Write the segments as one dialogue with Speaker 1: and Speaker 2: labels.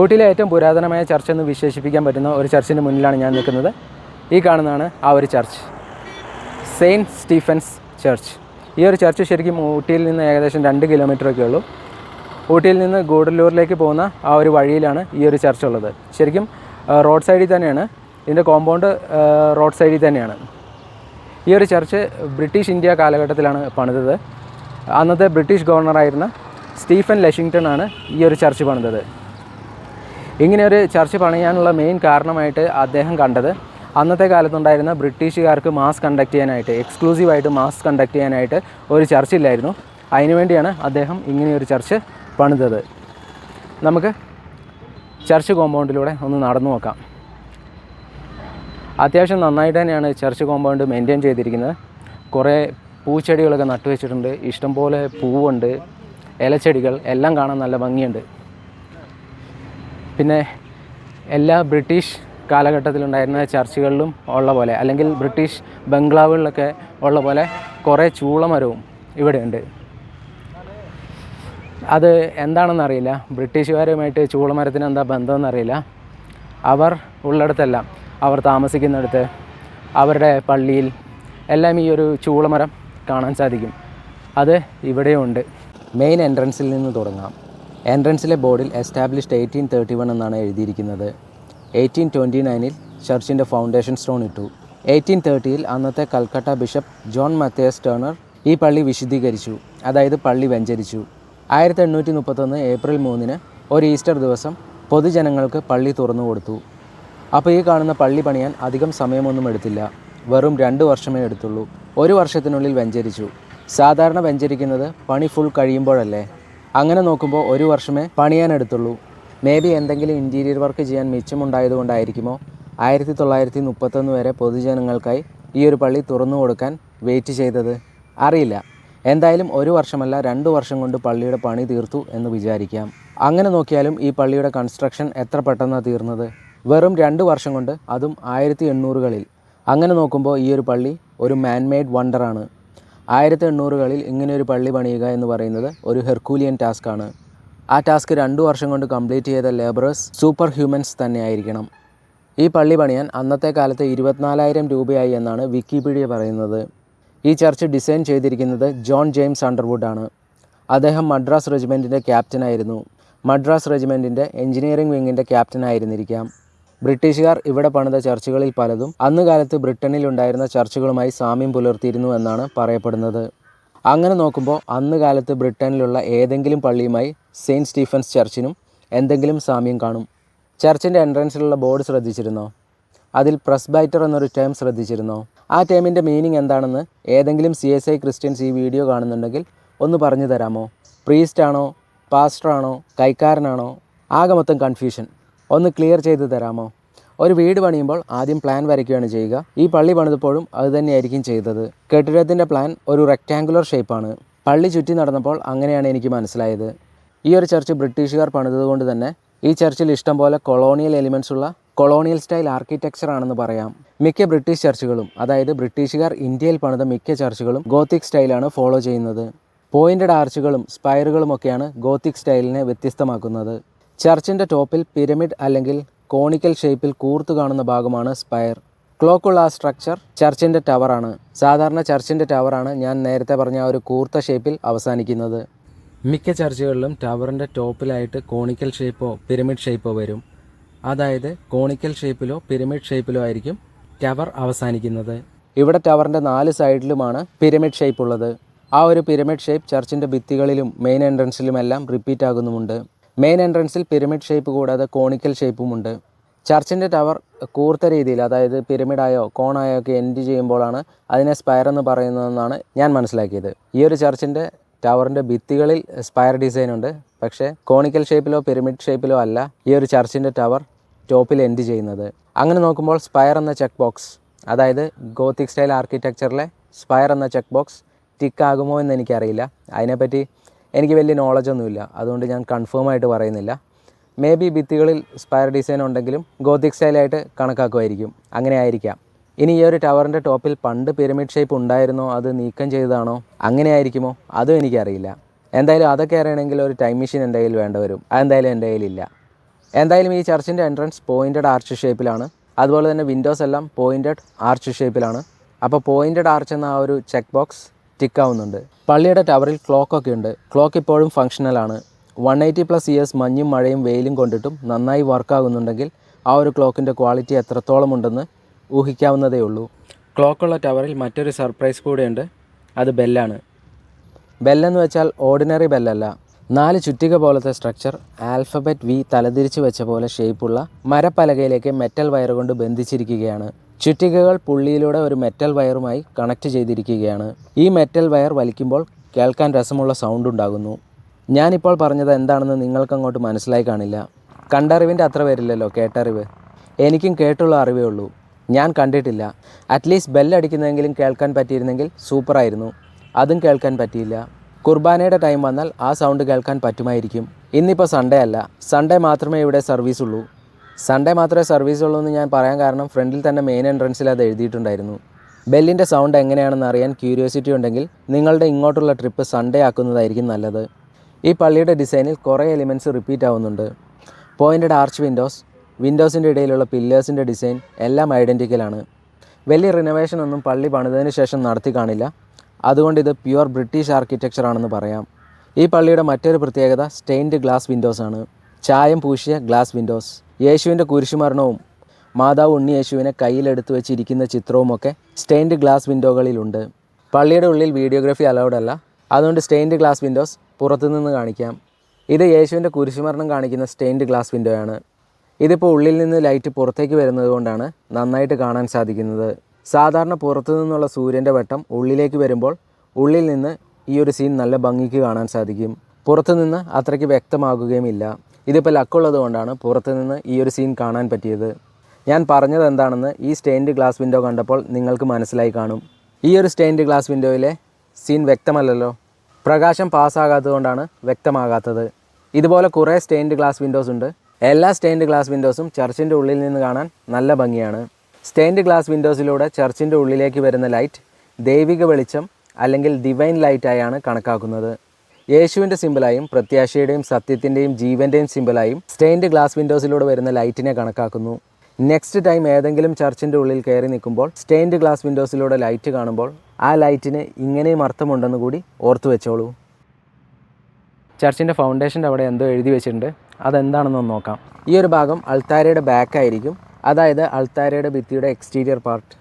Speaker 1: ഊട്ടിയിലെ ഏറ്റവും പുരാതനമായ ചർച്ച് എന്ന് വിശേഷിപ്പിക്കാൻ പറ്റുന്ന ഒരു ചർച്ചിന്റെ മുന്നിലാണ് ഞാൻ നിൽക്കുന്നത്. ഈ കാണുന്നതാണ് ആ ഒരു ചർച്ച്. Saint Stephen's church. ഈ ഒരു ചർച്ച് ശരിക്കും ഊട്ടിയിൽ നിന്ന് ഏകദേശം രണ്ട് കിലോമീറ്റർ ഒക്കെ ഉള്ളൂ. ഊട്ടിയിൽ നിന്ന് ഗൂഡല്ലൂരിലേക്ക് പോകുന്ന ആ ഒരു വഴിയിലാണ് ഈ ഒരു ചർച്ച് ഉള്ളത്. ശരിക്കും റോഡ് സൈഡിൽ തന്നെയാണ്. ഇതിന്റെ കോമ്പൗണ്ട് റോഡ് സൈഡിൽ തന്നെയാണ്. ഈ ഒരു ചർച്ച് ബ്രിട്ടീഷ് ഇന്ത്യ കാലഘട്ടത്തിലാണ് പണിതത്. അന്നത്തെ ബ്രിട്ടീഷ് ഗവർണറായിരുന്ന സ്റ്റീഫൻ ലഷിങ്ടൺ ആണ് ഈ ഒരു ചർച്ച് പണിതത്. ഇങ്ങനെ ഒരു ചർച്ച് പണിയാനുള്ള മെയിൻ കാരണമായിട്ട് അദ്ദേഹം കണ്ടത്. അന്നത്തെ കാലത്തുണ്ടായിരുന്ന ബ്രിട്ടീഷുകാർക്ക് മാസ് കണ്ടക്ട് ചെയ്യാനായിട്ട് എക്സ്ക്ലൂസീവായിട്ട് മാസ് കണ്ടക്ട് ചെയ്യാനായിട്ട് ഒരു ചർച്ച് ഇല്ലായിരുന്നു. അതിനുവേണ്ടിയാണ് അദ്ദേഹം ഇങ്ങനെയൊരു ചർച്ച് പണിതത്. നമുക്ക് ചർച്ച് കോമ്പൗണ്ടിലൂടെ ഒന്ന് നടന്നു നോക്കാം. അത്യാവശ്യം നന്നായിട്ട് തന്നെയാണ് ചർച്ച് കോമ്പൗണ്ട് മെയിന്റെയിൻ ചെയ്തിരിക്കുന്നത്. കുറേ പൂച്ചെടികളൊക്കെ നട്ടുവെച്ചിട്ടുണ്ട്. ഇഷ്ടംപോലെ പൂവുണ്ട് ഇലച്ചെടികൾ എല്ലാം കാണാൻ നല്ല ഭംഗിയുണ്ട്. പിന്നെ എല്ലാ ബ്രിട്ടീഷ് കാലഘട്ടത്തിലുണ്ടായിരുന്ന ചർച്ചുകളിലും ഉള്ള പോലെ അല്ലെങ്കിൽ ബ്രിട്ടീഷ് ബംഗ്ലാവുകളിലൊക്കെ ഉള്ള പോലെ കുറേ ചൂളമരവും ഇവിടെയുണ്ട് അത് എന്താണെന്നറിയില്ല ബ്രിട്ടീഷുകാരുമായിട്ട് ചൂളമരത്തിന് എന്താ ബന്ധമെന്നറിയില്ല അവർ ഉള്ളിടത്തെല്ലാം അവർ താമസിക്കുന്നിടത്ത് അവരുടെ പള്ളിയിൽ എല്ലാം ഈ ഒരു ചൂളമരം കാണാൻ സാധിക്കും. അത് ഇവിടെയുണ്ട്. മെയിൻ എൻട്രൻസിൽ നിന്ന് തുടങ്ങാം. എൻട്രൻസിലെ ബോർഡിൽ എസ്റ്റാബ്ലിഷ്ഡ് എയ്റ്റീൻ തേർട്ടി വൺ എന്നാണ് എഴുതിയിരിക്കുന്നത്. എയ്റ്റീൻ ട്വന്റി നയനിൽ ചർച്ചിന്റെ ഫൗണ്ടേഷൻ സ്റ്റോൺ ഇട്ടു. എയ്റ്റീൻ തേർട്ടിയിൽ അന്നത്തെ Calcutta bishop John Matthias Turner ഈ പള്ളി വിശുദ്ധീകരിച്ചു. അതായത് പള്ളി വെഞ്ചരിച്ചു. ആയിരത്തി എണ്ണൂറ്റി മുപ്പത്തൊന്ന് ഏപ്രിൽ മൂന്നിന് ഒരു ഈസ്റ്റർ ദിവസം പൊതുജനങ്ങൾക്ക് പള്ളി തുറന്നു കൊടുത്തു. അപ്പോൾ ഈ കാണുന്ന പള്ളി പണിയാൻ അധികം സമയമൊന്നും എടുത്തില്ല. വെറും രണ്ട് വർഷമേ എടുത്തുള്ളൂ. ഒരു വർഷത്തിനുള്ളിൽ വെഞ്ചരിച്ചു. സാധാരണ വെഞ്ചരിക്കുന്നത് പണി ഫുൾ കഴിയുമ്പോഴല്ലേ? അങ്ങനെ നോക്കുമ്പോൾ ഒരു വർഷമേ പണിയാൻ എടുത്തുള്ളൂ മേ ബി എന്തെങ്കിലും ഇന്റീരിയർ വർക്ക് ചെയ്യാൻ മിച്ചമുണ്ടായതുകൊണ്ടായിരിക്കുമോ? ആയിരത്തി തൊള്ളായിരത്തി മുപ്പത്തൊന്ന് വരെ പൊതുജനങ്ങൾക്കായി ഈ ഒരു പള്ളി തുറന്നു കൊടുക്കാൻ വെയിറ്റ് ചെയ്തത്? അറിയില്ല. എന്തായാലും ഒരു വർഷമല്ല രണ്ട് വർഷം കൊണ്ട് പള്ളിയുടെ പണി തീർത്തു എന്ന് വിചാരിക്കാം. അങ്ങനെ നോക്കിയാലും ഈ പള്ളിയുടെ കൺസ്ട്രക്ഷൻ എത്ര പെട്ടെന്നാണ് തീർന്നത്? വെറും രണ്ട് വർഷം കൊണ്ട് അതും ആയിരത്തി എണ്ണൂറുകളിൽ അങ്ങനെ നോക്കുമ്പോൾ ഈ ഒരു പള്ളി ഒരു മാൻമെയ്ഡ് വണ്ടറാണ് ആയിരത്തി എണ്ണൂറുകളിൽ ഇങ്ങനെ ഒരു പള്ളി പണിയുക എന്ന് പറയുന്നത് ഒരു ഹെർക്കൂലിയൻ ആണ് ആ ടാസ്ക് രണ്ടു വർഷം കൊണ്ട് കംപ്ലീറ്റ് ചെയ്ത ലേബറേഴ്സ് സൂപ്പർ ഹ്യൂമൻസ് തന്നെയായിരിക്കണം. ഈ പള്ളി പണിയാൻ അന്നത്തെ കാലത്ത് ഇരുപത്തിനാലായിരം രൂപയായി എന്നാണ് വിക്കിപീഡിയ പറയുന്നത്. ഈ ചർച്ച് ഡിസൈൻ ചെയ്തിരിക്കുന്നത് ജോൺ ജെയിംസ് അണ്ടർവുഡ് ആണ്. അദ്ദേഹം മദ്രാസ് റെജിമെന്റിന്റെ ക്യാപ്റ്റനായിരുന്നു. മദ്രാസ് റെജിമെന്റിന്റെ എഞ്ചിനീയറിംഗ് വിങ്ങിന്റെ ക്യാപ്റ്റനായിരുന്നിരിക്കാം. ബ്രിട്ടീഷുകാർ ഇവിടെ പണിത ചർച്ചുകളിൽ പലതും അന്ന് കാലത്ത് ബ്രിട്ടനിൽ ഉണ്ടായിരുന്ന ചർച്ചുകളുമായി സാമ്യം പുലർത്തിയിരുന്നു എന്നാണ് പറയപ്പെടുന്നത്. അങ്ങനെ നോക്കുമ്പോൾ അന്ന് കാലത്ത് ബ്രിട്ടനിലുള്ള ഏതെങ്കിലും പള്ളിയുമായി സെയിന്റ് സ്റ്റീഫൻസ് ചർച്ചിനും എന്തെങ്കിലും സാമ്യം കാണും. ചർച്ചിന്റെ എൻട്രൻസിലുള്ള ബോർഡ് ശ്രദ്ധിച്ചിരുന്നോ? അതിൽ പ്രസ്ബൈറ്റർ എന്നൊരു ടേം ശ്രദ്ധിച്ചിരുന്നോ? ആ ടേമിന്റെ മീനിങ് എന്താണെന്ന് ഏതെങ്കിലും സി എസ് ഐ ക്രിസ്ത്യൻസ് ഈ വീഡിയോ കാണുന്നുണ്ടെങ്കിൽ ഒന്ന് പറഞ്ഞു തരാമോ? പ്രീസ്റ്റാണോ പാസ്റ്ററാണോ കൈക്കാരനാണോ? ആകെ മൊത്തം കൺഫ്യൂഷൻ ഒന്ന് ക്ലിയർ ചെയ്ത് തരാമോ? ഒരു വീട് പണിയുമ്പോൾ ആദ്യം പ്ലാൻ വരയ്ക്കുകയാണ് ചെയ്യുക. ഈ പള്ളി പണിതപ്പോഴും അത് തന്നെയായിരിക്കും ചെയ്തത്. കെട്ടിടത്തിന്റെ പ്ലാൻ ഒരു റെക്റ്റാങ്കുലർ ഷേപ്പാണ് പള്ളി ചുറ്റി നടന്നപ്പോൾ അങ്ങനെയാണ് എനിക്ക് മനസ്സിലായത്. ഈ ഒരു ചർച്ച് ബ്രിട്ടീഷുകാർ പണിതതുകൊണ്ട് തന്നെ ഈ ചർച്ചിൽ ഇഷ്ടം പോലെ കൊളോണിയൽ എലിമെൻസ് ഉള്ള കൊളോണിയൽ സ്റ്റൈൽ ആർക്കിടെക്ചർ ആണെന്ന് പറയാം. മിക്ക ബ്രിട്ടീഷ് ചർച്ചുകളും അതായത് ബ്രിട്ടീഷുകാർ ഇന്ത്യയിൽ പണിത മിക്ക ചർച്ചുകളും ഗോത്തിക് സ്റ്റൈലാണ് ഫോളോ ചെയ്യുന്നത്. പോയിന്റഡ് ആർച്ചുകളും സ്പൈറുകളുമൊക്കെയാണ് ഗോത്തിക് സ്റ്റൈലിനെ വ്യത്യസ്തമാക്കുന്നത്. ചർച്ചിന്റെ ടോപ്പിൽ പിരമിഡ് അല്ലെങ്കിൽ കോണിക്കൽ ഷേപ്പിൽ കൂർത്തു കാണുന്ന ഭാഗമാണ് സ്പയർ. ക്ലോക്കുള്ള ആ സ്ട്രക്ചർ ചർച്ചിന്റെ ടവറാണ് സാധാരണ ചർച്ചിന്റെ ടവറാണ് ഞാൻ നേരത്തെ പറഞ്ഞ ആ ഒരു കൂർത്ത ഷേപ്പിൽ അവസാനിക്കുന്നത്. മിക്ക ചർച്ചുകളിലും ടവറിന്റെ ടോപ്പിലായിട്ട് കോണിക്കൽ ഷേപ്പോ പിരമിഡ് ഷേപ്പോ വരും. അതായത് കോണിക്കൽ ഷേപ്പിലോ പിരമിഡ് ഷേപ്പിലോ ആയിരിക്കും ടവർ അവസാനിക്കുന്നത്. ഇവിടെ ടവറിന്റെ നാല് സൈഡിലുമാണ് പിരമിഡ് ഷേപ്പ് ഉള്ളത്. ആ ഒരു പിരമിഡ് ഷേപ്പ് ചർച്ചിന്റെ ഭിത്തികളിലും മെയിൻ എൻട്രൻസിലുമെല്ലാം റിപ്പീറ്റ് ആകുന്നുമുണ്ട്. മെയിൻ എൻട്രൻസിൽ പിരമിഡ് ഷേപ്പ് കൂടാതെ കോണിക്കൽ ഷേപ്പും ഉണ്ട്. ചർച്ചിന്റെ ടവർ കൂർത്ത രീതിയിൽ അതായത് പിരമിഡായോ കോണായോ ഒക്കെ എൻഡ് ചെയ്യുമ്പോഴാണ് അതിനെ സ്പയർ എന്ന് പറയുന്നതെന്നാണ് ഞാൻ മനസ്സിലാക്കിയത്. ഈ ഒരു ചർച്ചിന്റെ ടവറിന്റെ ഭിത്തികളിൽ സ്പയർ ഡിസൈൻ ഉണ്ട്. പക്ഷേ കോണിക്കൽ ഷേപ്പിലോ പിരമിഡ് ഷേപ്പിലോ അല്ല ഈ ഒരു ചർച്ചിന്റെ ടവർ ടോപ്പിൽ എൻഡ് ചെയ്യുന്നത്. അങ്ങനെ നോക്കുമ്പോൾ സ്പയർ എന്ന ചെക്ക് ബോക്സ് അതായത് ഗോത്തിക് സ്റ്റൈൽ ആർക്കിടെക്ചറിലെ സ്പയർ എന്ന ചെക്ക് ബോക്സ് ടിക്ക് ആകുമോ എന്ന് എനിക്കറിയില്ല. അതിനെപ്പറ്റി എനിക്ക് വലിയ നോളജ് ഒന്നുമില്ല. അതുകൊണ്ട് ഞാൻ കൺഫേം ആയിട്ട് പറയുന്നില്ല. മേ ബി ഭിത്തികളിൽ സ്പയർ ഡിസൈൻ ഉണ്ടെങ്കിലും ഗോതിക് സ്റ്റൈലായിട്ട് കണക്കാക്കുമായിരിക്കും. അങ്ങനെ ആയിരിക്കാം. ഇനി ഈ ഒരു ടവറിന്റെ ടോപ്പിൽ പണ്ട് പിരമിഡ് ഷേപ്പ് ഉണ്ടായിരുന്നോ? അത് നീക്കം ചെയ്തതാണോ? അങ്ങനെ ആയിരിക്കുമോ? അതും എനിക്കറിയില്ല. എന്തായാലും അതൊക്കെ അറിയണമെങ്കിൽ ഒരു ടൈം മെഷീൻ എന്റെ കയ്യിൽ വേണ്ട വരും. അതെന്തായാലും എന്റെ കയ്യിലില്ല എന്തായാലും ഈ ചർച്ചിന്റെ എൻട്രൻസ് പോയിന്റഡ് ആർച്ച് ഷേപ്പിലാണ് അതുപോലെ തന്നെ വിൻഡോസ് എല്ലാം പോയിന്റഡ് ആർച്ച് ഷേപ്പിലാണ് അപ്പോൾ പോയിന്റഡ് ആർച്ച് എന്ന ആ ഒരു ചെക്ക് ബോക്സ് ടിക്ക് ആവുന്നുണ്ട്. പള്ളിയുടെ ടവറിൽ ക്ലോക്കൊക്കെ ഉണ്ട്. ക്ലോക്ക് ഇപ്പോഴും ഫങ്ഷണലാണ് വൺ എയ്റ്റി പ്ലസ് ഇയേഴ്സ് മഞ്ഞും മഴയും വെയിലും കൊണ്ടിട്ടും നന്നായി വർക്ക് ആകുന്നുണ്ടെങ്കിൽ ആ ഒരു ക്ലോക്കിന്റെ ക്വാളിറ്റി എത്രത്തോളം ഉണ്ടെന്ന് ഊഹിക്കാവുന്നതേ ഉള്ളൂ. ക്ലോക്കുള്ള ടവറിൽ മറ്റൊരു സർപ്രൈസ് കൂടെയുണ്ട് അത് ബെല്ലാണ്. ബെല്ലെന്ന് വെച്ചാൽ ഓർഡിനറി ബെല്ലല്ല. നാല് ചുറ്റിക പോലത്തെ സ്ട്രക്ചർ ആൽഫബറ്റ് വി തലതിരിച്ച് വെച്ച പോലെ ഷേപ്പുള്ള മരപ്പലകയിലേക്ക് മെറ്റൽ വയർ കൊണ്ട് ബന്ധിച്ചിരിക്കുകയാണ്. ചുറ്റികകൾ പുള്ളിയിലൂടെ ഒരു മെറ്റൽ വയറുമായി കണക്ട് ചെയ്തിരിക്കുകയാണ്. ഈ മെറ്റൽ വയർ വലിക്കുമ്പോൾ കേൾക്കാൻ രസമുള്ള സൗണ്ട് ഉണ്ടാകുന്നു. ഞാനിപ്പോൾ പറഞ്ഞത് എന്താണെന്ന് നിങ്ങൾക്കങ്ങോട്ട് മനസ്സിലായി കാണില്ല. കണ്ടറിവിന്റെ അത്ര വരില്ലല്ലോ കേട്ടറിവ്. എനിക്കും കേട്ടുള്ള അറിവേ ഉള്ളൂ. ഞാൻ കണ്ടിട്ടില്ല. അറ്റ്ലീസ്റ്റ് ബെല്ലടിക്കുന്നതെങ്കിലും കേൾക്കാൻ പറ്റിയിരുന്നെങ്കിൽ സൂപ്പറായിരുന്നു അതും കേൾക്കാൻ പറ്റിയില്ല. കുർബാനയുടെ ടൈം വന്നാൽ ആ സൗണ്ട് കേൾക്കാൻ പറ്റുമായിരിക്കും. ഇന്നിപ്പോൾ സൺഡേ അല്ല. സൺഡേ മാത്രമേ ഇവിടെ സർവീസ് ഉള്ളൂ. സൺഡേ മാത്രമേ സർവീസ് ഉള്ളൂ എന്ന് ഞാൻ പറയാൻ കാരണം ഫ്രണ്ടിൽ തന്നെ മെയിൻ എൻട്രൻസിൽ അത് എഴുതിയിട്ടുണ്ടായിരുന്നു. ബെല്ലിന്റെ സൗണ്ട് എങ്ങനെയാണെന്ന് അറിയാൻ ക്യൂരിയോസിറ്റി ഉണ്ടെങ്കിൽ നിങ്ങളുടെ ഇങ്ങോട്ടുള്ള ട്രിപ്പ് സൺഡേ ആക്കുന്നതായിരിക്കും നല്ലത്. ഈ പള്ളിയുടെ ഡിസൈനിൽ കുറേ എലിമെന്റ്സ് റിപ്പീറ്റ് ആവുന്നുണ്ട്. പോയിന്റഡ് ആർച്ച് വിൻഡോസ് വിൻഡോസിന്റെ ഇടയിലുള്ള പില്ലേഴ്സിന്റെ ഡിസൈൻ എല്ലാം ഐഡന്റിക്കലാണ് വലിയ റിനോവേഷൻ ഒന്നും പള്ളി പണിതതിന് ശേഷം നടത്തി കാണില്ല. അതുകൊണ്ട് ഇത് പ്യുവർ ബ്രിട്ടീഷ് ആർക്കിടെക്ചർ ആണെന്ന് പറയാം. ഈ പള്ളിയുടെ മറ്റൊരു പ്രത്യേകത സ്റ്റെയിൻഡ് ഗ്ലാസ് വിൻഡോസ് ആണ്. ചായം പൂശിയ ഗ്ലാസ് വിൻഡോസ് യേശുവിന്റെ കുരിശുമരണവും മാതാവ് ഉണ്ണി യേശുവിനെ കയ്യിലെടുത്ത് വെച്ചിരിക്കുന്ന ചിത്രവുമൊക്കെ സ്റ്റെയിൻഡ് ഗ്ലാസ് വിൻഡോകളിലുണ്ട്. പള്ളിയുടെ ഉള്ളിൽ വീഡിയോഗ്രാഫി അലൗഡ് അല്ല അതുകൊണ്ട് സ്റ്റെയിൻഡ് ഗ്ലാസ് വിൻഡോസ് പുറത്തുനിന്ന് കാണിക്കാം. ഇത് യേശുവിന്റെ കുരിശുമരണം കാണിക്കുന്ന സ്റ്റെയിൻഡ് ഗ്ലാസ് വിൻഡോയാണ്. ഇതിപ്പോൾ ഉള്ളിൽ നിന്ന് ലൈറ്റ് പുറത്തേക്ക് വരുന്നത് കൊണ്ടാണ് നന്നായിട്ട് കാണാൻ സാധിക്കുന്നത്. സാധാരണ പുറത്തു നിന്നുള്ള സൂര്യന്റെ വെട്ടം ഉള്ളിലേക്ക് വരുമ്പോൾ ഉള്ളിൽ നിന്ന് ഈ ഒരു സീൻ നല്ല ഭംഗിക്ക് കാണാൻ സാധിക്കും. പുറത്തുനിന്ന് അത്രയ്ക്ക് വ്യക്തമാകുകയുമില്ല. ഇതിപ്പോൾ ലക്കുള്ളത് കൊണ്ടാണ് പുറത്ത് നിന്ന് ഈ ഒരു സീൻ കാണാൻ പറ്റിയത്. ഞാൻ പറഞ്ഞത് എന്താണെന്ന് ഈ സ്റ്റെയിൻഡ് ഗ്ലാസ് വിൻഡോ കണ്ടപ്പോൾ നിങ്ങൾക്ക് മനസ്സിലായി കാണും. ഈ ഒരു സ്റ്റെയിൻഡ് ഗ്ലാസ് വിൻഡോയിലെ സീൻ വ്യക്തമല്ലല്ലോ. പ്രകാശം പാസ്സാകാത്തത് കൊണ്ടാണ് വ്യക്തമാകാത്തത്. ഇതുപോലെ കുറേ സ്റ്റെയിൻഡ് ഗ്ലാസ് വിൻഡോസ് ഉണ്ട്. എല്ലാ സ്റ്റെയിൻഡ് ഗ്ലാസ് വിൻഡോസും ചർച്ചിന്റെ ഉള്ളിൽ നിന്ന് കാണാൻ നല്ല ഭംഗിയാണ്. സ്റ്റെയിൻഡ് ഗ്ലാസ് വിൻഡോസിലൂടെ ചർച്ചിന്റെ ഉള്ളിലേക്ക് വരുന്ന ലൈറ്റ് ദൈവിക വെളിച്ചം അല്ലെങ്കിൽ ഡിവൈൻ ലൈറ്റായാണ് കണക്കാക്കുന്നത്. യേശുവിന്റെ സിമ്പിളായും പ്രത്യാശയുടെയും സത്യത്തിന്റെയും ജീവന്റെയും സിമ്പിളായും സ്റ്റെയിൻഡ് ഗ്ലാസ് വിൻഡോസിലൂടെ വരുന്ന ലൈറ്റിനെ കണക്കാക്കുന്നു. നെക്സ്റ്റ് ടൈം ഏതെങ്കിലും ചർച്ചിന്റെ ഉള്ളിൽ കയറി നിൽക്കുമ്പോൾ സ്റ്റെയിൻഡ് ഗ്ലാസ് വിൻഡോസിലൂടെ ലൈറ്റ് കാണുമ്പോൾ ആ ലൈറ്റിന് ഇങ്ങനെയും അർത്ഥമുണ്ടെന്ന് കൂടി ഓർത്തു വെച്ചോളൂ. ചർച്ചിന്റെ ഫൗണ്ടേഷന്റെ അവിടെ എന്തോ എഴുതി വെച്ചിട്ടുണ്ട്. അതെന്താണെന്ന് ഒന്ന് നോക്കാം. ഈ ഒരു ഭാഗം അൾത്താരയുടെ ബാക്ക് ആയിരിക്കും അതായത് അൾത്താരയുടെ ഭിത്തിയുടെ എക്സ്റ്റീരിയർ പാർട്ട്.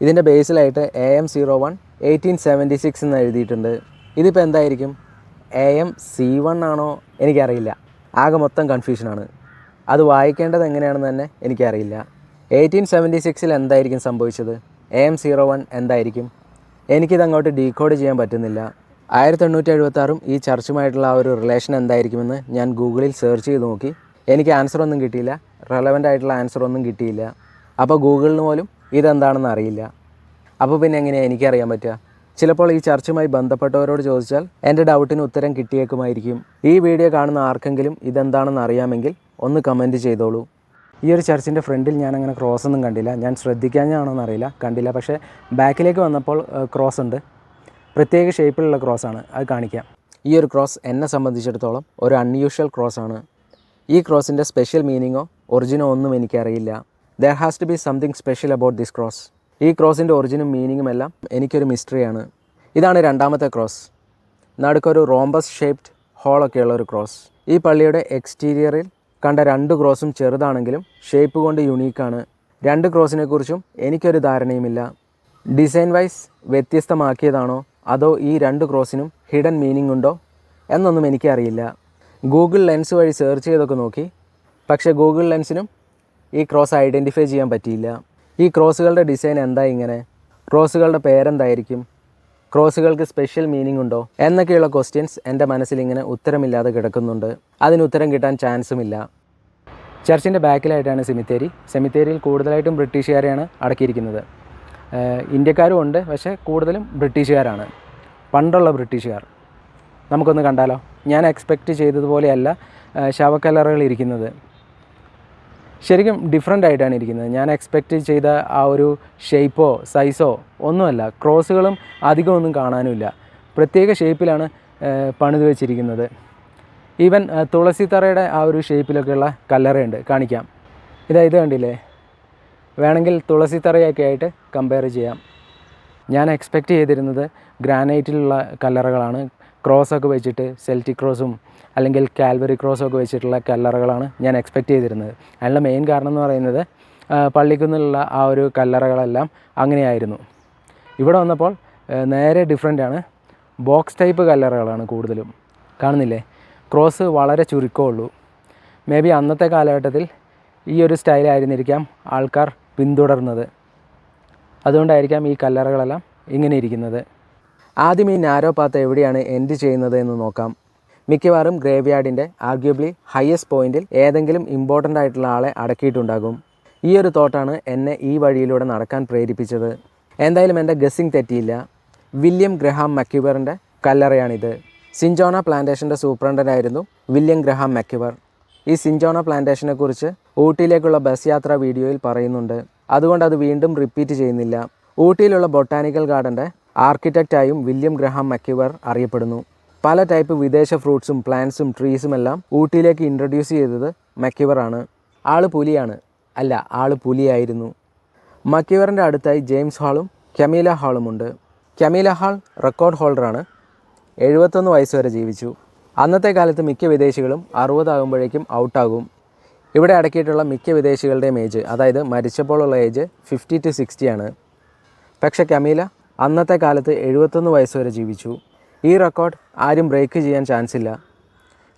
Speaker 1: ഇതിന്റെ ബേസിലായിട്ട് A M zero one eighteen seventy six എന്ന് എഴുതിയിട്ടുണ്ട്. ഇതിപ്പോൾ എന്തായിരിക്കും? എ എം സി വൺ ആണോ എനിക്കറിയില്ല. ആകെ മൊത്തം കൺഫ്യൂഷനാണ് അത് വായിക്കേണ്ടത് എങ്ങനെയാണെന്ന് തന്നെ എനിക്കറിയില്ല. എയ്റ്റീൻ സെവന്റി സിക്സിൽ എന്തായിരിക്കും സംഭവിച്ചത്? എ എം സീറോ വൺ എന്തായിരിക്കും? എനിക്കിത് അങ്ങോട്ട് ഡീകോഡ് ചെയ്യാൻ പറ്റുന്നില്ല. ആയിരത്തി എണ്ണൂറ്റി എഴുപത്താറും ഈ ചർച്ചുമായിട്ടുള്ള ആ ഒരു റിലേഷൻ എന്തായിരിക്കുമെന്ന് ഞാൻ ഗൂഗിളിൽ സെർച്ച് ചെയ്ത് നോക്കി. എനിക്ക് ആൻസർ ഒന്നും കിട്ടിയില്ല. റെലവന്റ് ആയിട്ടുള്ള ആൻസർ ഒന്നും കിട്ടിയില്ല. അപ്പോൾ ഗൂഗിളിന് പോലും ഇതെന്താണെന്ന് അറിയില്ല. അപ്പോൾ പിന്നെ എങ്ങനെയാണ് എനിക്കറിയാൻ പറ്റുക? ചിലപ്പോൾ ഈ ചർച്ചുമായി ബന്ധപ്പെട്ടവരോട് ചോദിച്ചാൽ എന്റെ ഡൗട്ടിന് ഉത്തരം കിട്ടിയേക്കുമായിരിക്കും. ഈ വീഡിയോ കാണുന്ന ആർക്കെങ്കിലും ഇതെന്താണെന്ന് അറിയാമെങ്കിൽ ഒന്ന് കമന്റ് ചെയ്തോളൂ. ഈ ഒരു ചർച്ചിന്റെ ഫ്രണ്ടിൽ ഞാൻ അങ്ങനെ ക്രോസ് ഒന്നും കണ്ടില്ല. ഞാൻ ശ്രദ്ധിക്കാഞ്ഞാണോ എന്നറിയില്ല കണ്ടില്ല. പക്ഷേ ബാക്കിലേക്ക് വന്നപ്പോൾ ക്രോസ് ഉണ്ട്. പ്രത്യേക ഷേപ്പിലുള്ള ക്രോസ് ആണ്. അത് കാണിക്കാം. ഈ ഒരു ക്രോസ് എന്നെ സംബന്ധിച്ചിടത്തോളം ഒരു അൺയൂഷ്വൽ ക്രോസ് ആണ്. ഈ ക്രോസിന്റെ സ്പെഷ്യൽ മീനിങ്ങോ ഒറിജിനോ ഒന്നും എനിക്കറിയില്ല. There has to be something special about this cross ഈ ക്രോസിന്റെ ഒറിജിനും മീനിങ്ങും എല്ലാം എനിക്കൊരു മിസ്റ്ററിയാണ് ഇതാണ് രണ്ടാമത്തെ ക്രോസ് നടുക്കൊരു റോംബസ് ഷേപ്ഡ് ഹോളൊക്കെയുള്ള ഒരു ക്രോസ് ഈ പള്ളിയുടെ എക്സ്റ്റീരിയറിൽ കണ്ട രണ്ട് ക്രോസും ചെറുതാണെങ്കിലും ഷേപ്പ് കൊണ്ട് യുണീക്കാണ് രണ്ട് ക്രോസിനെ കുറിച്ചും എനിക്കൊരു ധാരണയുമില്ല. ഡിസൈൻ വൈസ് വ്യത്യസ്തമാക്കിയതാണോ? അതോ ഈ രണ്ട് ക്രോസിനും ഹിഡൻ മീനിങ് ഉണ്ടോ? എന്നൊന്നും എനിക്കറിയില്ല. ഗൂഗിൾ ലെൻസ് വഴി സെർച്ച് ചെയ്തൊക്കെ നോക്കി. പക്ഷേ ഗൂഗിൾ ലെൻസിനും ഈ ക്രോസ് ഐഡന്റിഫൈ ചെയ്യാൻ പറ്റിയില്ല. ഈ ക്രോസുകളുടെ ഡിസൈൻ എന്താ ഇങ്ങനെ? ക്രോസുകളുടെ പേരെന്തായിരിക്കും? ക്രോസുകൾക്ക് സ്പെഷ്യൽ മീനിങ് ഉണ്ടോ? എന്നൊക്കെയുള്ള ക്വസ്റ്റ്യൻസ് എന്റെ മനസ്സിൽ ഇങ്ങനെ ഉത്തരമില്ലാതെ കിടക്കുന്നുണ്ട്. അതിന് ഉത്തരം കിട്ടാൻ ചാൻസും ഇല്ല ചർച്ചിന്റെ ബാക്കിലായിട്ടാണ് സെമിത്തേരി സെമിത്തേരിയിൽ കൂടുതലായിട്ടും ബ്രിട്ടീഷുകാരെയാണ് അടക്കിയിരിക്കുന്നത്. ഇന്ത്യക്കാരും ഉണ്ട് പക്ഷേ കൂടുതലും ബ്രിട്ടീഷുകാരാണ്. പണ്ടുള്ള ബ്രിട്ടീഷുകാർ. നമുക്കൊന്ന് കണ്ടാലോ? ഞാൻ എക്സ്പെക്റ്റ് ചെയ്തതുപോലെയല്ല ശവക്കലറുകൾ ഇരിക്കുന്നത്. ശരിക്കും ഡിഫറെന്റ് ആയിട്ടാണ് ഇരിക്കുന്നത്. ഞാൻ എക്സ്പെക്റ്റ് ചെയ്ത ആ ഒരു ഷേപ്പോ സൈസോ ഒന്നുമല്ല. ക്രോസുകളും അധികമൊന്നും കാണാനുമില്ല. പ്രത്യേക ഷേപ്പിലാണ് പണിത് വെച്ചിരിക്കുന്നത്. ഈവൻ തുളസി തറയുടെ ആ ഒരു ഷേപ്പിലൊക്കെയുള്ള കല്ലറയുണ്ട്. കാണിക്കാം. ഇതാ ഇത് കണ്ടില്ലേ? വേണമെങ്കിൽ തുളസി തറയൊക്കെ ആയിട്ട് കമ്പയർ ചെയ്യാം. ഞാൻ എക്സ്പെക്റ്റ് ചെയ്തിരുന്നത് ഗ്രാനൈറ്റിലുള്ള കല്ലറകളാണ്. ക്രോസൊക്കെ വെച്ചിട്ട് സെൽറ്റിക് ക്രോസും അല്ലെങ്കിൽ കാൽവറി ക്രോസ് ഒക്കെ വെച്ചിട്ടുള്ള കല്ലറകളാണ് ഞാൻ എക്സ്പെക്റ്റ് ചെയ്തിരുന്നത്. അതിനുള്ള മെയിൻ കാരണം എന്ന് പറയുന്നത് പള്ളിക്കുന്നിലുള്ള ആ ഒരു കല്ലറകളെല്ലാം അങ്ങനെയായിരുന്നു. ഇവിടെ വന്നപ്പോൾ നേരെ ഡിഫറെന്റ് ആണ്. ബോക്സ് ടൈപ്പ് കല്ലറകളാണ് കൂടുതലും. കാണുന്നില്ലേ? ക്രോസ് വളരെ ചുരുക്കമുള്ളൂ മേ ബി അന്നത്തെ കാലഘട്ടത്തിൽ ഈ ഒരു സ്റ്റൈലായിരുന്നിരിക്കാം ആൾക്കാർ പിന്തുടർന്നത്. അതുകൊണ്ടായിരിക്കാം ഈ കല്ലറകളെല്ലാം ഇങ്ങനെ ഇരിക്കുന്നത്. ആദ്യം ഈ നാരോ പാത്ത് എവിടെയാണ് എൻഡ് ചെയ്യുന്നത് എന്ന് നോക്കാം. മിക്കവാറും ഗ്രേവ് ആർഗ്യുബ്ലി ആർഗ്യബ്ലി ഹയസ്റ്റ് പോയിന്റിൽ ഏതെങ്കിലും ഇമ്പോർട്ടന്റ് ആയിട്ടുള്ള ആളെ അടക്കിയിട്ടുണ്ടാകും. ഈ ഒരു തോട്ടാണ് എന്നെ ഈ വഴിയിലൂടെ നടക്കാൻ പ്രേരിപ്പിച്ചത്. എന്തായാലും എന്റെ ഗസ്സിങ് തെറ്റിയില്ല. വില്യം ഗ്രഹാം മക്യുവറിന്റെ കല്ലറയാണിത്. സിഞ്ചോണ പ്ലാന്റേഷന്റെ സൂപ്രണ്ടന്റായിരുന്നു വില്യം ഗ്രഹാം മക്യുവർ ഈ സിഞ്ചോണ പ്ലാന്റേഷനെ കുറിച്ച് ഊട്ടിയിലേക്കുള്ള ബസ് യാത്ര വീഡിയോയിൽ പറയുന്നുണ്ട്. അതുകൊണ്ട് അത് വീണ്ടും റിപ്പീറ്റ് ചെയ്യുന്നില്ല. ഊട്ടിയിലുള്ള ബൊട്ടാനിക്കൽ ഗാർഡന്റെ ആർക്കിടെക്റ്റായും വില്യം ഗ്രഹാം മക്യുവർ അറിയപ്പെടുന്നു. പല ടൈപ്പ് വിദേശ ഫ്രൂട്ട്സും പ്ലാന്റ്സും ട്രീസും എല്ലാം ഊട്ടിയിലേക്ക് ഇൻട്രൊഡ്യൂസ് ചെയ്തത് മക്യുവർ ആണ്. ആൾ പുലിയാണ്. അല്ല ആൾ പുലിയായിരുന്നു. മക്യുവറിന്റെ അടുത്തായി ജെയിംസ് ഹാളും കമീല ഹാളുമുണ്ട് കമീല ഹാൾ റെക്കോർഡ് ഹോൾഡറാണ് എഴുപത്തൊന്ന് വയസ്സ് വരെ ജീവിച്ചു. അന്നത്തെ കാലത്ത് മിക്ക വിദേശികളും അറുപതാകുമ്പോഴേക്കും ഔട്ടാകും ഇവിടെ അടക്കിയിട്ടുള്ള മിക്ക വിദേശികളുടെയും ഏജ് അതായത് മരിച്ചപ്പോഴുള്ള ഏജ് ഫിഫ്റ്റി ടു സിക്സ്റ്റിയാണ് പക്ഷെ കമീല അന്നത്തെ കാലത്ത് എഴുപത്തൊന്ന് വയസ്സ് വരെ ജീവിച്ചു. ഈ റെക്കോർഡ് ആരും ബ്രേക്ക് ചെയ്യാൻ ചാൻസ് ഇല്ല.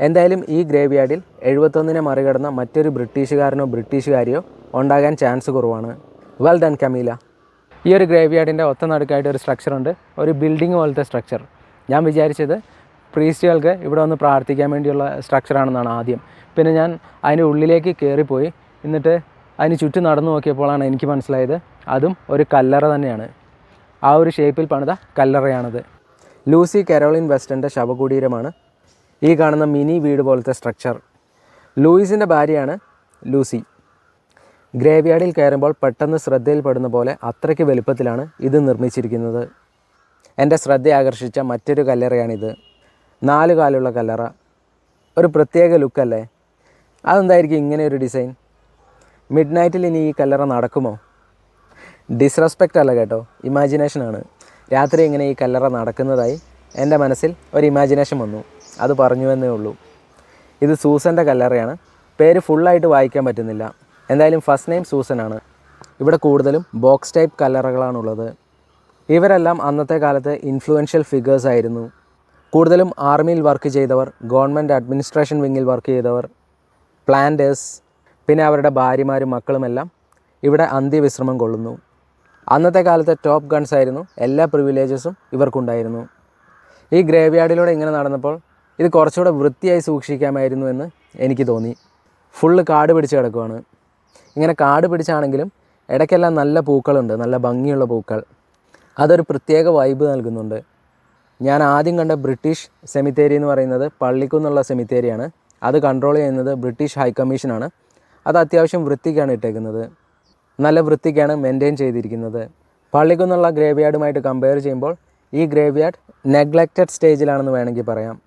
Speaker 1: എന്തായാലും ഈ ഗ്രേവ് യാർഡിൽ എഴുപത്തൊന്നിനെ മറികടന്ന മറ്റൊരു ബ്രിട്ടീഷുകാരനോ ബ്രിട്ടീഷുകാരിയോ ഉണ്ടാകാൻ ചാൻസ് കുറവാണ്. വെൽ ഡൺ കമീല ഈ ഒരു ഗ്രേവ് യാർഡിന്റെ ഒത്ത നടുക്കായിട്ട് ഒരു സ്ട്രക്ചർ ഉണ്ട്. ഒരു ബിൽഡിംഗ് പോലത്തെ സ്ട്രക്ചർ ഞാൻ വിചാരിച്ചത് പ്രീസ്റ്റുകൾക്ക് ഇവിടെ വന്ന് പ്രാർത്ഥിക്കാൻ വേണ്ടിയുള്ള സ്ട്രക്ചറാണെന്നാണ് ആദ്യം. പിന്നെ ഞാൻ അതിന്റെ ഉള്ളിലേക്ക് കയറിപ്പോയി. എന്നിട്ട് അതിന് ചുറ്റും നടന്നു നോക്കിയപ്പോഴാണ് എനിക്ക് മനസ്സിലായത്. അതും ഒരു കല്ലറ തന്നെയാണ്. ആ ഒരു ഷേപ്പിൽ പണിത കല്ലറയാണത്. Lucy Caroline വെസ്റ്റന്റെ ശവകുടീരമാണ്. ഈ കാണുന്ന മിനി വീട് പോലത്തെ സ്ട്രക്ചർ ലൂയിസിന്റെ ഭാര്യയാണ് ലൂസി. ഗ്രേവ് യാർഡിൽ കയറുമ്പോൾ പെട്ടെന്ന് ശ്രദ്ധയിൽപ്പെടുന്ന പോലെ അത്രയ്ക്ക് വലുപ്പത്തിലാണ് ഇത് നിർമ്മിച്ചിരിക്കുന്നത്. എന്റെ ശ്രദ്ധ ആകർഷിച്ച മറ്റൊരു കല്ലറയാണിത്. നാല് കാലുള്ള കല്ലറ. ഒരു പ്രത്യേക ലുക്കല്ലേ അതെന്തായിരിക്കും ഇങ്ങനെ ഒരു ഡിസൈൻ മിഡ് നൈറ്റിൽ ഇനി ഈ കല്ലറ നടക്കുമോ? ഡിസ്റെസ്പെക്റ്റ് അല്ല കേട്ടോ ഇമാജിനേഷനാണ് രാത്രി ഇങ്ങനെ ഈ കല്ലറ നടക്കുന്നതായി എന്റെ മനസ്സിൽ ഒരു ഇമാജിനേഷൻ വന്നു. അത് പറഞ്ഞു എന്നേ ഉള്ളൂ. ഇത് സൂസന്റെ കല്ലറയാണ്. പേര് ഫുള്ളായിട്ട് വായിക്കാൻ പറ്റുന്നില്ല. എന്തായാലും ഫസ്റ്റ് നെയിം സൂസനാണ്. ഇവിടെ കൂടുതലും ബോക്സ് ടൈപ്പ് കല്ലറകളാണുള്ളത്. ഇവരെല്ലാം അന്നത്തെ കാലത്ത് ഇൻഫ്ലുവൻഷ്യൽ ഫിഗേഴ്സ് ആയിരുന്നു. കൂടുതലും ആർമിയിൽ വർക്ക് ചെയ്തവർ ഗവൺമെന്റ് അഡ്മിനിസ്ട്രേഷൻ വിങ്ങിൽ വർക്ക് ചെയ്തവർ പ്ലാന്റേഴ്സ് പിന്നെ അവരുടെ ഭാര്യമാരും മക്കളുമെല്ലാം ഇവിടെ അന്ത്യവിശ്രമം കൊള്ളുന്നു. അന്നത്തെ കാലത്തെ ടോപ്പ് ഗൺസ് ആയിരുന്നു. എല്ലാ പ്രിവിലേജസും ഇവർക്കുണ്ടായിരുന്നു. ഈ ഗ്രേവ് യാർഡിലൂടെ ഇങ്ങനെ നടന്നപ്പോൾ ഇത് കുറച്ചുകൂടെ വൃത്തിയായി സൂക്ഷിക്കാമായിരുന്നു എന്ന് എനിക്ക് തോന്നി. ഫുള്ള് കാട് പിടിച്ച് കിടക്കുവാണ്. ഇങ്ങനെ കാട് പിടിച്ചാണെങ്കിലും ഇടയ്ക്കെല്ലാം നല്ല പൂക്കളുണ്ട്. നല്ല ഭംഗിയുള്ള പൂക്കൾ. അതൊരു പ്രത്യേക വൈബ് നൽകുന്നുണ്ട്. ഞാൻ ആദ്യം കണ്ട ബ്രിട്ടീഷ് സെമിത്തേരി എന്ന് പറയുന്നത് പള്ളിക്കുന്നുള്ള സെമിത്തേരിയാണ് അത് കൺട്രോൾ ചെയ്യുന്നത് ബ്രിട്ടീഷ് ഹൈക്കമ്മീഷനാണ് അത് അത്യാവശ്യം വൃത്തിക്കാണ് ഇട്ടേക്കുന്നത്. നല്ല വൃത്തിക്കാണ് മെയിന്റെയിൻ ചെയ്തിരിക്കുന്നത്. പള്ളിക്കുന്നുള്ള ഗ്രേവ് യാർഡുമായിട്ട് കമ്പയർ ചെയ്യുമ്പോൾ ഈ ഗ്രേവ് യാർഡ് നെഗ്ലക്റ്റഡ് സ്റ്റേജിലാണെന്ന് വേണമെങ്കിൽ പറയാം.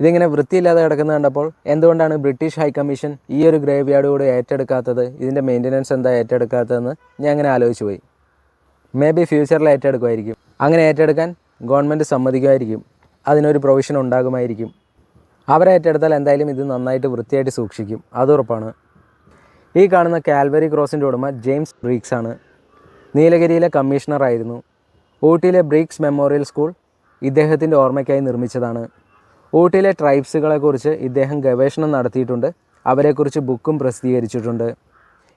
Speaker 1: ഇതിങ്ങനെ വൃത്തിയില്ലാതെ കിടക്കുന്നത് കണ്ടപ്പോൾ എന്തുകൊണ്ടാണ് ബ്രിട്ടീഷ് ഹൈക്കമ്മീഷൻ ഈ ഒരു ഗ്രേവ് കൂടെ ഏറ്റെടുക്കാത്തത്? ഇതിന്റെ മെയിന്റനൻസ് എന്താ ഏറ്റെടുക്കാത്തതെന്ന് ഞാൻ അങ്ങനെ ആലോചിച്ച് പോയി. മേ ബി ഫ്യൂച്ചറിൽ ഏറ്റെടുക്കുമായിരിക്കും. അങ്ങനെ ഏറ്റെടുക്കാൻ ഗവൺമെന്റ് സമ്മതിക്കുമായിരിക്കും. അതിനൊരു പ്രൊവിഷൻ ഉണ്ടാകുമായിരിക്കും. അവരെ ഏറ്റെടുത്താൽ എന്തായാലും ഇത് നന്നായിട്ട് വൃത്തിയായിട്ട് സൂക്ഷിക്കും. അത് ഉറപ്പാണ്. ഈ കാണുന്ന കാൽവരി ക്രോസിന്റെ ഉടമ ജെയിംസ് ബ്രീക്സ് ആണ്. നീലഗിരിയിലെ കമ്മീഷണറായിരുന്നു ഊട്ടിയിലെ ബ്രീക്സ് മെമ്മോറിയൽ സ്കൂൾ ഇദ്ദേഹത്തിന്റെ ഓർമ്മയ്ക്കായി നിർമ്മിച്ചതാണ്. ഊട്ടിയിലെ ട്രൈബ്സുകളെക്കുറിച്ച് ഇദ്ദേഹം ഗവേഷണം നടത്തിയിട്ടുണ്ട്. അവരെക്കുറിച്ച് ബുക്കും പ്രസിദ്ധീകരിച്ചിട്ടുണ്ട്.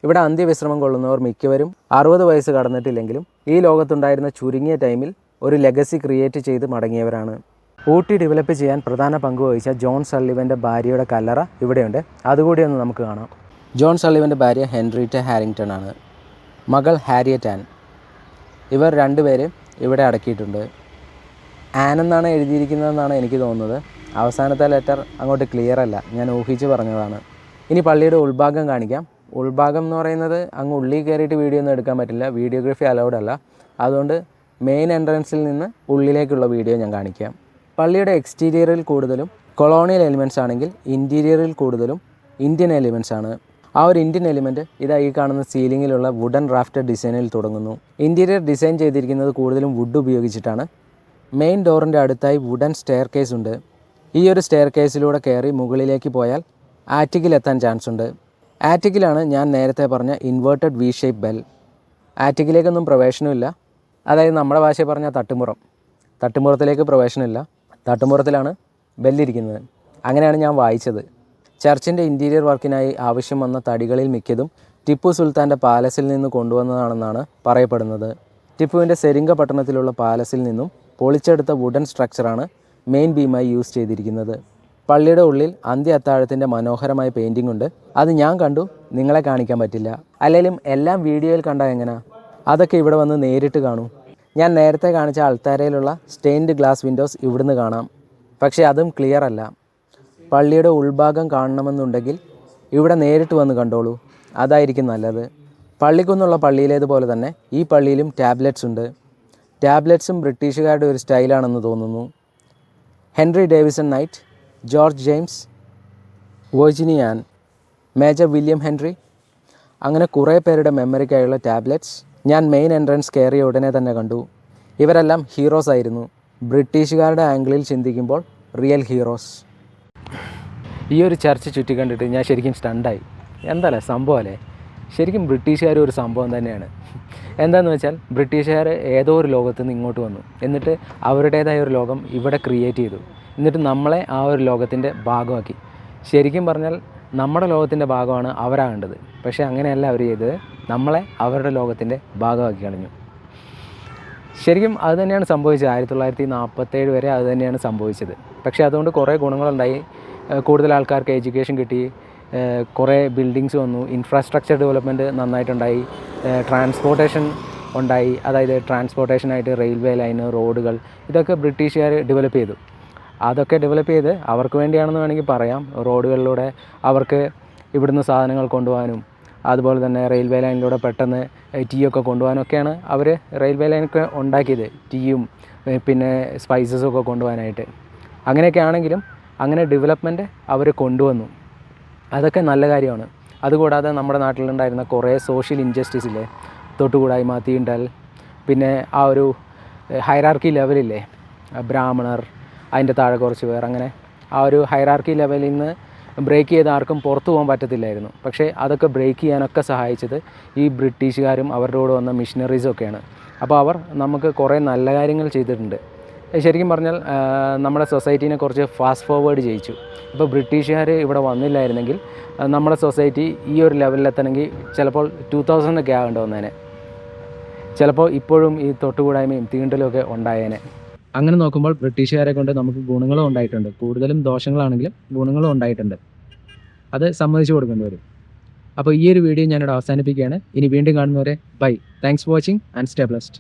Speaker 1: ഇവിടെ അന്ത്യവിശ്രമം കൊള്ളുന്നവർ മിക്കവരും അറുപത് വയസ്സ് കടന്നിട്ടില്ലെങ്കിലും ഈ ലോകത്തുണ്ടായിരുന്ന ചുരുങ്ങിയ ടൈമിൽ ഒരു ലെഗസി ക്രിയേറ്റ് ചെയ്ത് മടങ്ങിയവരാണ്. ഊട്ടി ഡെവലപ്പ് ചെയ്യാൻ പ്രധാന പങ്ക് വഹിച്ച ജോൺ സള്ളിവന്റെ ഭാര്യയുടെ കല്ലറ ഇവിടെയുണ്ട്. അതുകൂടി ഒന്ന് നമുക്ക് കാണാം. ജോൺ സള്ളിവന്റെ ഭാര്യ ഹെൻറിറ്റ ഹാരിങ്ടൺ ആണ്. മകൾ ഹാരിയറ്റ് ആൻ. ഇവർ രണ്ടുപേര് ഇവിടെ അടക്കിയിട്ടുണ്ട്. ആൻ എന്നാണ് എഴുതിയിരിക്കുന്നതെന്നാണ് എനിക്ക് തോന്നുന്നത്. അവസാനത്തെ ലെറ്റർ അങ്ങോട്ട് ക്ലിയർ അല്ല. ഞാൻ ഊഹിച്ച് പറഞ്ഞതാണ്. ഇനി പള്ളിയുടെ ഉൾഭാഗം കാണിക്കാം. ഉൾഭാഗം എന്ന് പറയുന്നത് അങ്ങ് ഉള്ളിൽ കയറിയിട്ട് വീഡിയോ ഒന്നും എടുക്കാൻ പറ്റില്ല. വീഡിയോഗ്രഫി അലൗഡ് അല്ല. അതുകൊണ്ട് മെയിൻ എൻട്രൻസിൽ നിന്ന് ഉള്ളിലേക്കുള്ള വീഡിയോ ഞാൻ കാണിക്കാം. പള്ളിയുടെ എക്സ്റ്റീരിയറിൽ കൂടുതലും കൊളോണിയൽ എലിമെന്റ്സ് ആണെങ്കിൽ ഇന്റീരിയറിൽ കൂടുതലും ഇന്ത്യൻ എലിമെന്റ്സ് ആണ്. ആ ഒരു ഇന്ത്യൻ എലിമെന്റ് ഇതാ ഈ കാണുന്ന സീലിങ്ങിലുള്ള വുഡൻ റാഫ്റ്റർ ഡിസൈനിൽ തുടങ്ങുന്നു. ഇന്റീരിയർ ഡിസൈൻ ചെയ്തിരിക്കുന്നത് കൂടുതലും വുഡ് ഉപയോഗിച്ചിട്ടാണ്. മെയിൻ ഡോറിന്റെ അടുത്തായി വുഡൻ സ്റ്റെയർ കേസ് ഉണ്ട്. ഈ ഒരു സ്റ്റെയർ കേസിലൂടെ കയറി മുകളിലേക്ക് പോയാൽ ആറ്റിക്കിലെത്താൻ ചാൻസ് ഉണ്ട്. ആറ്റിക്കിലാണ് ഞാൻ നേരത്തെ പറഞ്ഞ ഇൻവേർട്ടഡ് വി ഷേപ്പ് ബെൽ ആറ്റിക്കിലേക്കൊന്നും പ്രവേശനമില്ല അതായത് നമ്മുടെ ഭാഷയിൽ പറഞ്ഞ തട്ടുമുറം തട്ടുമുറത്തിലേക്ക് പ്രവേശനമില്ല തട്ടുമുറത്തിലാണ് ബെല്ലിരിക്കുന്നത് അങ്ങനെയാണ് ഞാൻ വായിച്ചത്. ചർച്ചിന്റെ ഇന്റീരിയർ വർക്കിനായി ആവശ്യം വന്ന തടികളിൽ മിക്കതും ടിപ്പു സുൽത്താന്റെ പാലസിൽ നിന്ന് കൊണ്ടുവന്നതാണെന്നാണ് പറയപ്പെടുന്നത്. ടിപ്പുവിന്റെ സെരിംഗ പട്ടണത്തിലുള്ള പാലസിൽ നിന്നും പൊളിച്ചെടുത്ത വുഡൻ സ്ട്രക്ചറാണ് മെയിൻ ബീമായി യൂസ് ചെയ്തിരിക്കുന്നത്. പള്ളിയുടെ ഉള്ളിൽ അന്ത്യ അത്താഴത്തിന്റെ മനോഹരമായ പെയിന്റിംഗ് ഉണ്ട്. അത് ഞാൻ കണ്ടു നിങ്ങളെ കാണിക്കാൻ പറ്റില്ല. അല്ലെങ്കിലും എല്ലാം വീഡിയോയിൽ കണ്ടാൽ എങ്ങനെയാ അതൊക്കെ ഇവിടെ വന്ന് നേരിട്ട് കാണൂ. ഞാൻ നേരത്തെ കാണിച്ച അൾത്താരയിലുള്ള സ്റ്റെയിൻഡ് ഗ്ലാസ് വിൻഡോസ് ഇവിടുന്ന് കാണാം. പക്ഷേ അതും ക്ലിയർ അല്ല. പള്ളിയുടെ ഉൾഭാഗം കാണണമെന്നുണ്ടെങ്കിൽ ഇവിടെ നേരിട്ട് വന്ന് കണ്ടോളൂ. അതായിരിക്കും നല്ലത്. പള്ളിക്കുന്നുള്ള പള്ളിയിലേതുപോലെ തന്നെ ഈ പള്ളിയിലും ടാബ്ലറ്റ്സ് ഉണ്ട്. ടാബ്ലറ്റ്സും ബ്രിട്ടീഷുകാരുടെ ഒരു സ്റ്റൈലാണെന്ന് തോന്നുന്നു. Henry Davison Knight George James വോജിനിയാൻ major William Henry. അങ്ങനെ കുറേ പേരുടെ മെമ്മറിക്കായുള്ള ടാബ്ലറ്റ്സ് ഞാൻ മെയിൻ എൻട്രൻസ് കയറിയ ഉടനെ തന്നെ കണ്ടു. ഇവരെല്ലാം ഹീറോസ് ആയിരുന്നു. ബ്രിട്ടീഷുകാരുടെ ആംഗിളിൽ ചിന്തിക്കുമ്പോൾ റിയൽ ഹീറോസ്. ഈ ഒരു ചർച്ച ചുറ്റി കണ്ടിട്ട് ഞാൻ ശരിക്കും സ്റ്റണ്ടായി എന്താല്ലേ സംഭവം അല്ലേ ശരിക്കും ബ്രിട്ടീഷുകാർ ഒരു സംഭവം തന്നെയാണ്. എന്താണെന്ന് വെച്ചാൽ ബ്രിട്ടീഷുകാർ ഏതോ ഒരു ലോകത്ത് നിന്ന് ഇങ്ങോട്ട് വന്നു. എന്നിട്ട് അവരുടേതായ ഒരു ലോകം ഇവിടെ ക്രിയേറ്റ് ചെയ്തു. എന്നിട്ട് നമ്മളെ ആ ഒരു ലോകത്തിന്റെ ഭാഗമാക്കി. ശരിക്കും പറഞ്ഞാൽ നമ്മുടെ ലോകത്തിന്റെ ഭാഗമാണ് അവരാകേണ്ടത്. പക്ഷേ അങ്ങനെയല്ല അവർ ചെയ്തത്. നമ്മളെ അവരുടെ ലോകത്തിന്റെ ഭാഗമാക്കി കളഞ്ഞു. ശരിക്കും അത് തന്നെയാണ് സംഭവിച്ചത്. ആയിരത്തി തൊള്ളായിരത്തി നാൽപ്പത്തേഴ് വരെ അത് തന്നെയാണ് സംഭവിച്ചത്. പക്ഷേ അതുകൊണ്ട് കുറേ ഗുണങ്ങളുണ്ടായി. കൂടുതൽ ആൾക്കാർക്ക് എഡ്യൂക്കേഷൻ കിട്ടി. കുറേ ബിൽഡിങ്സ് വന്നു. Infrastructure development നന്നായിട്ടുണ്ടായി. ട്രാൻസ്പോർട്ടേഷൻ ഉണ്ടായി. അതായത് ട്രാൻസ്പോർട്ടേഷനായിട്ട് റെയിൽവേ ലൈന് റോഡുകൾ ഇതൊക്കെ ബ്രിട്ടീഷുകാർ ഡെവലപ്പ് ചെയ്തു. അതൊക്കെ ഡെവലപ്പ് ചെയ്ത് അവർക്ക് വേണ്ടിയാണെന്ന് വേണമെങ്കിൽ പറയാം. റോഡുകളിലൂടെ അവർക്ക് ഇവിടുന്ന് സാധനങ്ങൾ കൊണ്ടുപോകാനും അതുപോലെ തന്നെ റെയിൽവേ ലൈനിലൂടെ പെട്ടെന്ന് ടീ ഒക്കെ കൊണ്ടുപോകാനൊക്കെയാണ് അവർ റെയിൽവേ ലൈനൊക്കെ ഉണ്ടാക്കിയത്. ടീയും പിന്നെ സ്പൈസസും ഒക്കെ കൊണ്ടുപോകാനായിട്ട്. അങ്ങനെയൊക്കെ ആണെങ്കിലും അങ്ങനെ ഡെവലപ്മെന്റ് അവർ കൊണ്ടുവന്നു. അതൊക്കെ നല്ല കാര്യമാണ്. അതുകൂടാതെ നമ്മുടെ നാട്ടിലുണ്ടായിരുന്ന കുറേ സോഷ്യൽ ഇൻജസ്റ്റിസ് തൊട്ടുകൂടായ്മ തീണ്ടൽ പിന്നെ ആ ഒരു ഹൈറാർക്കി ലെവലില്ലേ ബ്രാഹ്മണർ അതിന്റെ താഴെ കുറച്ച് പേർ അങ്ങനെ ആ ഒരു ഹൈറാർക്കി ലെവലിൽ നിന്ന് ബ്രേക്ക് ചെയ്ത് ആർക്കും പുറത്തു പോകാൻ പറ്റത്തില്ലായിരുന്നു. പക്ഷേ അതൊക്കെ ബ്രേക്ക് ചെയ്യാനൊക്കെ സഹായിച്ചത് ഈ ബ്രിട്ടീഷുകാരും അവരുടെ കൂടെ വന്ന മിഷനറീസും ഒക്കെയാണ്. അപ്പോൾ അവർ നമുക്ക് കുറേ നല്ല കാര്യങ്ങൾ ചെയ്തിട്ടുണ്ട്. ശരിക്കും പറഞ്ഞാൽ നമ്മുടെ സൊസൈറ്റീനെ കുറച്ച് ഫാസ്റ്റ് ഫോർവേഡ് ചെയ്യിച്ചു ഇപ്പോൾ ബ്രിട്ടീഷുകാർ ഇവിടെ വന്നില്ലായിരുന്നെങ്കിൽ നമ്മുടെ സൊസൈറ്റി ഈ ഒരു ലെവലിലെത്തണമെങ്കിൽ ചിലപ്പോൾ ടു തൗസൻഡ് ഒക്കെ ആകേണ്ടി വന്നേനെ. ചിലപ്പോൾ ഇപ്പോഴും ഈ തൊട്ടുകൂടായ്മയും തീണ്ടലും ഒക്കെ ഉണ്ടായേനെ. അങ്ങനെ നോക്കുമ്പോൾ ബ്രിട്ടീഷുകാരെ കൊണ്ട് നമുക്ക് ഗുണങ്ങളും ഉണ്ടായിട്ടുണ്ട്. കൂടുതലും ദോഷങ്ങളാണെങ്കിലും ഗുണങ്ങളും ഉണ്ടായിട്ടുണ്ട്. അത് സമ്മതിച്ചു കൊടുക്കേണ്ടി വരും. അപ്പോൾ ഈ ഒരു വീഡിയോ ഞാനിവിടെ അവസാനിപ്പിക്കുകയാണ്. ഇനി വീണ്ടും കാണുന്നവരെ bye thanks for watching and stay blessed